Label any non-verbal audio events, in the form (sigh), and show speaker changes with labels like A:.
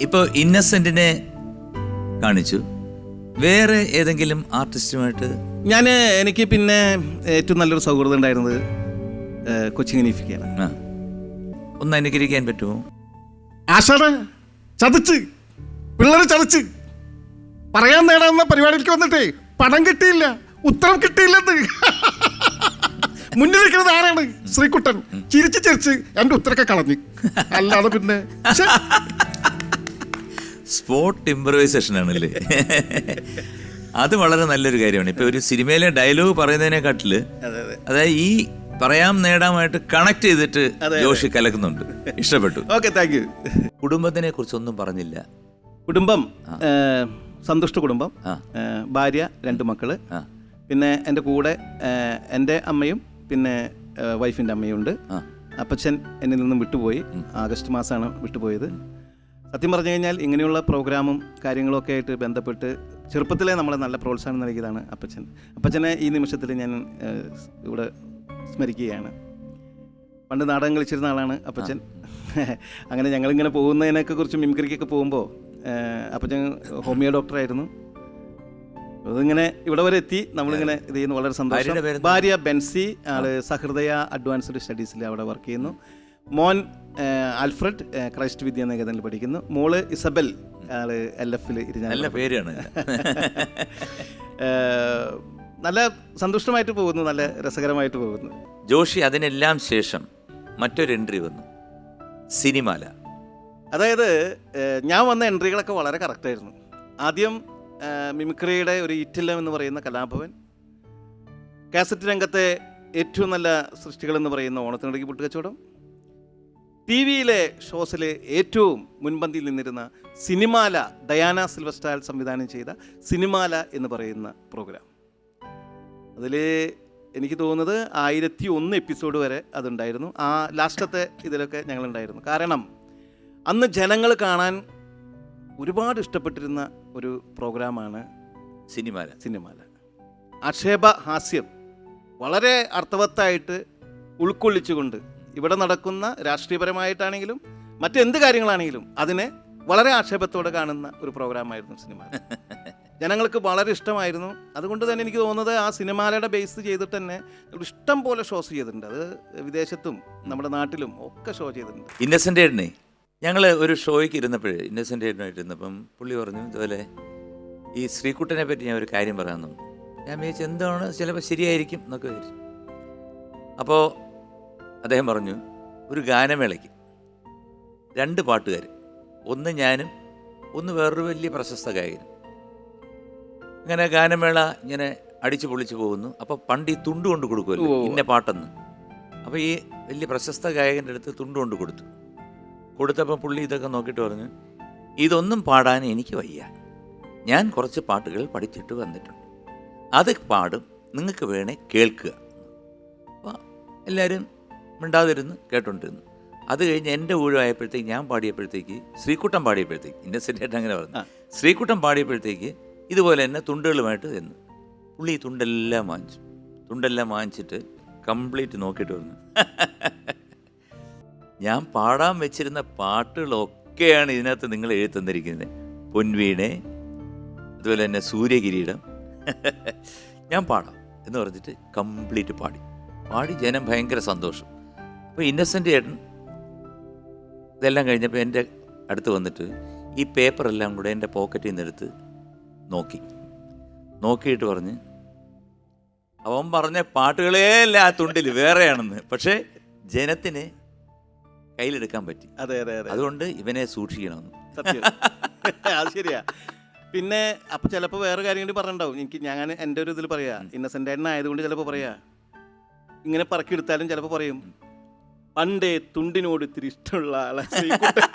A: ഇപ്പോൾ ഇന്നസെന്റിനെ കാണിച്ചു. വേറെ ഏതെങ്കിലും ആർട്ടിസ്റ്റുമായിട്ട്?
B: ഞാൻ എനിക്ക് പിന്നെ ഏറ്റവും നല്ലൊരു സൗഹൃദം ഉണ്ടായിരുന്നത് കൊച്ചിൻ ഇനിഫിക്കാണ്
A: ആ. ഒന്ന് അനുകരിക്കാൻ പറ്റുമോ?
B: ആശാണ് ചതച്ച്. പിള്ളേർ ചതച്ച്. പറയാൻ നേടാവുന്ന പരിപാടിക്ക് വന്നിട്ടേ പണം കിട്ടിയില്ല ഉത്തരം കിട്ടിയില്ലെന്ന്. മുന്നിൽ നിൽക്കുന്നത് ആരാണ്? ശ്രീകുട്ടൻ. ചിരിച്ച് ചിരിച്ച് എന്റെ ഉത്തരൊക്കെ കളഞ്ഞു. അല്ലാതെ പിന്നെ
A: സ്പോട്ട് ഇംപ്രവൈസേഷൻ ആണല്ലേ അത് വളരെ നല്ലൊരു കാര്യമാണ്. ഇപ്പൊ ഒരു സിനിമയിലെ ഡയലോഗ് പറയുന്നതിനെക്കാട്ടിൽ അതായത് ഈ പറയാം നേടാമായിട്ട് കണക്ട് ചെയ്തിട്ട് ജോഷി കലക്കുന്നുണ്ട്. ഇഷ്ടപ്പെട്ടു.
B: ഓക്കെ താങ്ക് യു
A: കുടുംബത്തിനെ കുറിച്ചൊന്നും പറഞ്ഞില്ല.
B: കുടുംബം സന്തുഷ്ട കുടുംബം ഭാര്യ രണ്ട്
A: മക്കൾ
B: പിന്നെ എന്റെ കൂടെ എന്റെ അമ്മയും പിന്നെ വൈഫിന്റെ വൈഫിന്റെ അമ്മയും ഉണ്ട്
A: ആ.
B: അപ്പച്ചൻ എന്നിൽ നിന്നും വിട്ടുപോയി. ആഗസ്റ്റ് മാസമാണ് വിട്ടുപോയത്. സത്യം പറഞ്ഞു കഴിഞ്ഞാൽ ഇങ്ങനെയുള്ള പ്രോഗ്രാമും കാര്യങ്ങളൊക്കെ ആയിട്ട് ബന്ധപ്പെട്ട് ചെറുപ്പത്തിലെ നമ്മളെ നല്ല പ്രോത്സാഹനം നൽകിയതാണ് അപ്പച്ചൻ. അപ്പച്ചനെ ഈ നിമിഷത്തിൽ ഞാൻ ഇവിടെ സ്മരിക്കുകയാണ്. പണ്ട് നാടകം കളിച്ചിരുന്ന ആളാണ് അപ്പച്ചൻ. അങ്ങനെ ഞങ്ങളിങ്ങനെ പോകുന്നതിനൊക്കെ കുറിച്ച് മിമിക്രിക്കൊക്കെ പോകുമ്പോൾ അപ്പച്ചൻ ഹോമിയോ ഡോക്ടറായിരുന്നു അതിങ്ങനെ ഇവിടെ വരെ എത്തി നമ്മളിങ്ങനെ ഇത് ചെയ്യുന്നു. വളരെ സന്തോഷം. ഭാര്യ ബെൻസി ആൾ സഹൃദയ അഡ്വാൻസ്ഡ് സ്റ്റഡീസിൽ അവിടെ വർക്ക് ചെയ്യുന്നു. മോൻ ആൽഫ്രഡ് ക്രൈസ്റ്റ് വിദ്യാനികേതനിൽ പഠിക്കുന്നു. മോൾ ഇസബൽ ആൾ എൽ എഫിൽ
A: നല്ല പേരാണ്.
B: നല്ല സന്തുഷ്ടമായിട്ട് പോകുന്നു നല്ല രസകരമായിട്ട് പോകുന്നു.
A: ജോഷി അതിനെല്ലാം ശേഷം മറ്റൊരു എൻട്രി വന്നു. സിനിമാല.
B: അതായത് ഞാൻ വന്ന എൻട്രികളൊക്കെ വളരെ കറക്റ്റായിരുന്നു ആദ്യം മിമിക്രിയുടെ ഒരു ഇറ്റില്ലം എന്ന് പറയുന്ന കലാഭവൻ കാസറ്റ് രംഗത്തെ ഏറ്റവും നല്ല സൃഷ്ടികൾ എന്ന് പറയുന്ന ഓണത്തിനിടയ്ക്ക് പുട്ടുകച്ചവടം ടി വിയിലെ ഷോസിൽ ഏറ്റവും മുൻപന്തിയിൽ നിന്നിരുന്ന സിനിമാല ഡയാന സിൽവസ്റ്റാൽ സംവിധാനം ചെയ്ത സിനിമാല എന്ന് പറയുന്ന പ്രോഗ്രാം. അതിൽ എനിക്ക് തോന്നുന്നത് ആയിരത്തി ഒന്ന് എപ്പിസോഡ് വരെ അതുണ്ടായിരുന്നു. ആ ലാസ്റ്റത്തെ ഇതിലൊക്കെ ഞങ്ങളുണ്ടായിരുന്നു. കാരണം അന്ന് ജനങ്ങൾ കാണാൻ ഒരുപാട് ഇഷ്ടപ്പെട്ടിരുന്ന ഒരു പ്രോഗ്രാമാണ്
A: സിനിമാല.
B: സിനിമാല. ആക്ഷേപ ഹാസ്യം വളരെ അർത്ഥവത്തായിട്ട് ഉൾക്കൊള്ളിച്ചുകൊണ്ട് ഇവിടെ നടക്കുന്ന രാഷ്ട്രീയപരമായിട്ടാണെങ്കിലും മറ്റെന്ത് കാര്യങ്ങളാണെങ്കിലും അതിനെ വളരെ ആക്ഷേപത്തോടെ കാണുന്ന ഒരു പ്രോഗ്രാമായിരുന്നു സിനിമ. (laughs) ജനങ്ങൾക്ക് വളരെ ഇഷ്ടമായിരുന്നു. അതുകൊണ്ട് തന്നെ എനിക്ക് തോന്നുന്നത് ആ സിനിമാലയുടെ ബേസ് ചെയ്തിട്ട് തന്നെ ഇഷ്ടം പോലെ ഷോസ് ചെയ്തിട്ടുണ്ട്. അത് വിദേശത്തും നമ്മുടെ നാട്ടിലും ഒക്കെ ഷോ ചെയ്തിട്ടുണ്ട്.
A: ഇന്നസെന്റ് ഏട്ടനെ ഞങ്ങൾ ഒരു ഷോയ്ക്ക് ഇരുന്നപ്പോഴേ ഇന്നസെന്റ് ഏട്ടനായിട്ട് ഇരുന്നപ്പം പുള്ളി പറഞ്ഞു ഇതുപോലെ ഈ ശ്രീകുട്ടനെ പറ്റി ഞാൻ ഒരു കാര്യം പറയാമെന്നു ഞാൻ വിചാരിച്ചു എന്താണ്? ചിലപ്പോൾ ശരിയായിരിക്കും എന്നൊക്കെ വിചാരിച്ചു. അപ്പോൾ അദ്ദേഹം പറഞ്ഞു ഒരു ഗാനമേളയ്ക്ക്. രണ്ട് പാട്ടുകാർ. ഒന്ന് ഞാനും ഒന്ന് വേറൊരു വലിയ പ്രശസ്ത ഗായകനും. അങ്ങനെ ഗാനമേള ഇങ്ങനെ അടിച്ചു പൊളിച്ചു പോകുന്നു. അപ്പോൾ പണ്ട് ഈ തുണ്ട് കൊണ്ട് കൊടുക്കുമല്ലോ ഇന്ന പാട്ടെന്ന്. അപ്പോൾ ഈ വലിയ പ്രശസ്ത ഗായകന്റെ അടുത്ത് തുണ്ട് കൊണ്ട് കൊടുത്തു. കൊടുത്തപ്പോൾ പുള്ളി ഇതൊക്കെ നോക്കിയിട്ട് പറഞ്ഞു ഇതൊന്നും പാടാൻ എനിക്ക് വയ്യ. ഞാൻ കുറച്ച് പാട്ടുകൾ പഠിച്ചിട്ട് വന്നിട്ടുണ്ട്. അത് പാടും. നിങ്ങൾക്ക് വേണേ കേൾക്കുക. അപ്പോൾ എല്ലാവരും മിണ്ടാതിരുന്ന് കേട്ടോണ്ടിരുന്നു. അത് കഴിഞ്ഞ് എന്റെ ഊഴമായപ്പോഴത്തേക്ക് ഞാൻ പാടിയപ്പോഴത്തേക്ക് ശ്രീക്കുട്ടം പാടിയപ്പോഴത്തേക്ക് ഇന്നസെന്റ് ആയിട്ട് അങ്ങനെ പറഞ്ഞു. ശ്രീക്കുട്ടം പാടിയപ്പോഴത്തേക്ക് ഇതുപോലെ തന്നെ തുണ്ടുകളുമായിട്ട് ചെന്ന്. പുള്ളി ഈ തുണ്ടെല്ലാം വാങ്ങിച്ചു. തുണ്ടെല്ലാം വാങ്ങിച്ചിട്ട് കംപ്ലീറ്റ് നോക്കിയിട്ട് വന്നു. (laughs) ഞാൻ പാടാൻ വെച്ചിരുന്ന പാട്ടുകളൊക്കെയാണ് ഇതിനകത്ത് നിങ്ങൾ എഴുതി തന്നിരിക്കുന്നത്. പൊൻവീണെ അതുപോലെ തന്നെ സൂര്യകിരീടം. (laughs) ഞാൻ പാടാം എന്ന് പറഞ്ഞിട്ട് കംപ്ലീറ്റ് പാടി. പാടി ജനം ഭയങ്കര സന്തോഷം. അപ്പോൾ ഇന്നസെന്റ് ചേട്ടൻ ഇതെല്ലാം കഴിഞ്ഞപ്പോൾ എന്റെ അടുത്ത് വന്നിട്ട് ഈ പേപ്പറെല്ലാം കൂടെ എന്റെ പോക്കറ്റിൽ നിന്ന് എടുത്ത് നോക്കി. നോക്കിയിട്ട് പറഞ്ഞ് അവൻ പറഞ്ഞ പാട്ടുകളേ അല്ല ആ തുണ്ടിൽ വേറെയാണെന്ന്. പക്ഷേ ജനത്തിന് കയ്യിലെടുക്കാൻ പറ്റി.
B: അതെ അതെ അതെ.
A: അതുകൊണ്ട് ഇവനെ സൂക്ഷിക്കണമെന്ന്.
B: സത്യം. (laughs) അത് ശരിയാ. പിന്നെ അപ്പൊ ചിലപ്പോൾ വേറെ കാര്യം കൂടി പറഞ്ഞിട്ടുണ്ടാവും. എനിക്ക് ഞാൻ എന്റെ ഒരു ഇതിൽ പറയാ ഇന്നസെന്റ് ആയതുകൊണ്ട് ചിലപ്പോൾ പറയാ. ഇങ്ങനെ പറക്കിയെടുത്താലും ചിലപ്പോൾ പറയും. പണ്ടേ തുണ്ടിനോട് ഇത്തിരി ഇഷ്ടമുള്ള ആളെ ശ്രീകുട്ടൻ.